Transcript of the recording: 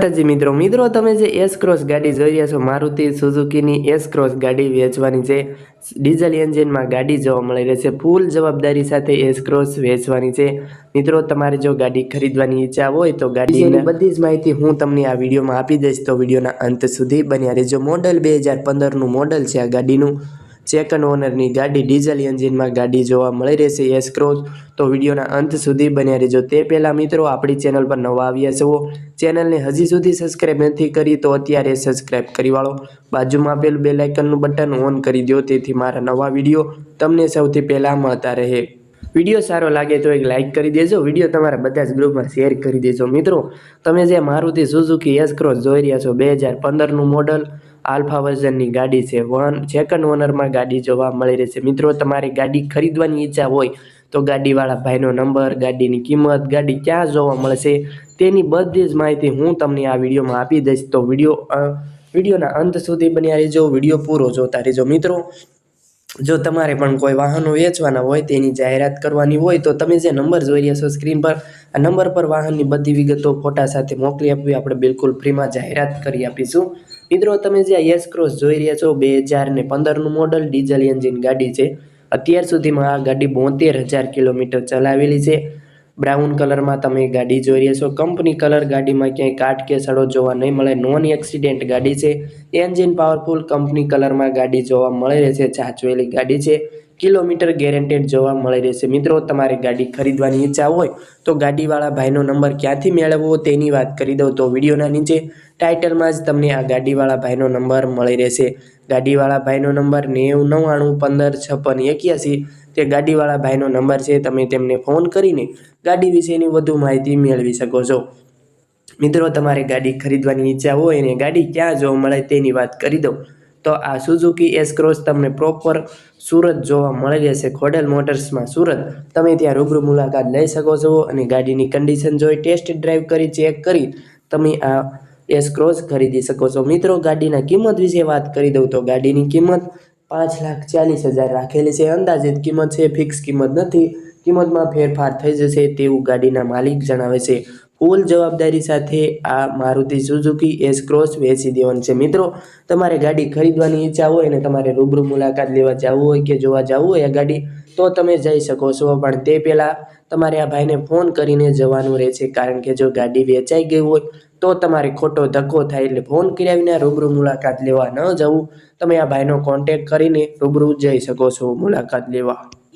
માતાજી મિત્રો મિત્રો, તમે જે એસ ક્રોસ ગાડી જોઈ રહ્યા છો, મારુતિ સુઝુકીની એસ ક્રોસ ગાડી વેચવાની છે. ડીઝલ એન્જિનમાં ગાડી જોવા મળી રહેશે ફૂલ જવાબદારી સાથે એસ ક્રોસ વેચવાની છે. મિત્રો, તમારે જો ગાડી ખરીદવાની ઈચ્છા હોય તો ગાડીની બધી જ માહિતી હું તમને આ વિડીયોમાં આપી દઈશ. તો વિડીયોના અંત સુધી બન્યા રહેજો. મોડલ બે હજાર પંદરનું મોડલ છે આ ગાડીનું. સેકન્ડ ઓનરની ગાડી ડીઝલ એન્જિનમાં ગાડી જોવા મળી રહેશે એસ ક્રોસ તો વિડીયોના અંત સુધી બન્યા રહેજો. તે પહેલાં મિત્રો, આપણી ચેનલ પર નવા આવ્યા છો ચેનલને હજી સુધી સબસ્ક્રાઈબ નથી કરી, તો અત્યારે સબસ્ક્રાઈબ કરી વાળો. બાજુમાં આપેલું બે લાઇકનનું બટન ઓન કરી દો, તેથી મારા નવા વીડિયો તમને સૌથી પહેલાં મળતા રહે. વીડિયો સારો લાગે તો એક લાઇક કરી દેજો. વીડિયો તમારા બધા જ ગ્રુપમાં શેર કરી દેજો. મિત્રો, તમે જે મારુતિ સુઝુકી એસ ક્રોસ જોઈ રહ્યા છો, બે હજાર પંદરનું મોડલ આલ્ફા વર્ઝનની ગાડી છે. વન સેકન્ડ ઓનરમાં ગાડી જોવા મળી રહેશે મિત્રો, તમારે ગાડી ખરીદવાની ઈચ્છા હોય તો ગાડીવાળા ભાઈનો નંબર, ગાડીની કિંમત, ગાડી ક્યાં જોવા મળશે તેની બધી જ માહિતી હું તમને આ વિડીયોમાં આપી દઈશ. તો વીડિયો વિડીયોના અંત સુધી બન્યા રહેજો. વીડિયો પૂરો જોતા રહેજો. મિત્રો, જો તમારે પણ કોઈ વાહનો વેચવાના હોય, તેની જાહેરાત કરવાની હોય, તો તમે જે નંબર જોઈ રહ્યા છો સ્ક્રીન પર, આ નંબર પર વાહનની બધી વિગતો ફોટા સાથે મોકલી આપવી. આપણે બિલકુલ ફ્રીમાં જાહેરાત કરી આપીશું. મિત્રો તમે જે યસ ક્રોસ જોઈ રહ્યા છો, બે હજાર ને પંદરનું મોડલ ડીઝલ એન્જિન ગાડી છે. અત્યાર સુધીમાં આ ગાડી બોતેર હજાર કિલોમીટર ચલાવેલી છે. બ્રાઉન કલરમાં તમે ગાડી જોઈ રહ્યા છો. કંપની કલર ગાડીમાં ક્યાંય કાટ કે સડો જોવા નહીં મળે. નોન એક્સિડેન્ટ ગાડી છે. એન્જિન પાવરફુલ કંપની કલરમાં ગાડી જોવા મળી રહેશે ચાચવેલી ગાડી છે. કિલોમીટર ગેરંટેડ જોવા મળી રહેશે. મિત્રો, તમારે ગાડી ખરીદવાની ઈચ્છા હોય તો ગાડીવાળા ભાઈનો નંબર ક્યાંથી મેળવવો તેની વાત કરી દઉં. તો વિડીયોના નીચે ટાઇટલમાં જ તમને આ ગાડીવાળા ભાઈનો નંબર મળી રહેશે. ગાડીવાળા ભાઈનો નંબર નેવું નવ્વાણું પંદર છપ્પન એક્યાસી. તે ગાડીવાળા ભાઈનો નંબર છે, તમે તેમને ફોન કરીને ગાડી વિશેની વધુ માહિતી મેળવી શકો છો. મિત્રો, તમારે ગાડી ખરીદવાની ઈચ્છા હોય અને ગાડી ક્યાં જોવા મળે તેની વાત કરી દઉં. તો આ સુઝુકી એસ ક્રોસ તમને પ્રોપર સુરત જોવા મળી રહેશે. ખોડેલ મોટર્સમાં સુરત. તમે ત્યાં રૂબરૂ મુલાકાત લઈ શકો છો અને ગાડીની કન્ડિશન જોઈ ટેસ્ટ ડ્રાઈવ કરી ચેક કરી તમે આ એસ ક્રોસ ખરીદી શકો છો. મિત્રો, ગાડીના કિંમત વિશે વાત કરી દઉં તો ગાડીની કિંમત પાંચ લાખ ચાલીસ હજાર રાખેલી છે. અંદાજિત કિંમત છે. ફિક્સ કિંમત નથી. કિંમતમાં ફેરફાર થઈ જશે તેવું ગાડીના માલિક જણાવે છે. ફૂલ જવાબદારી સાથે આ મારુતિ સુઝુકી એસ ક્રોસ વેચી દેવાની છે. મિત્રો, તમારે ગાડી ખરીદવાની ઈચ્છા હોય અને તમારે રૂબરૂ મુલાકાત લેવા જવું હોય કે જોવા જવું હોય આ ગાડી તો તમે જઈ શકો છો. પણ તે પહેલાં તમારે આ ભાઈને ફોન કરીને જવાનું રહેશે. કારણ કે જો ગાડી વેચાઈ ગઈ હોય તો તમારે ખોટો ધક્કો થાય એટલે ફોન કર્યા વિના રૂબરૂ મુલાકાત લેવા ન જવું. તમે આ ભાઈનો કોન્ટેક કરીને રૂબરૂ જઈ શકો છો મુલાકાત લેવા.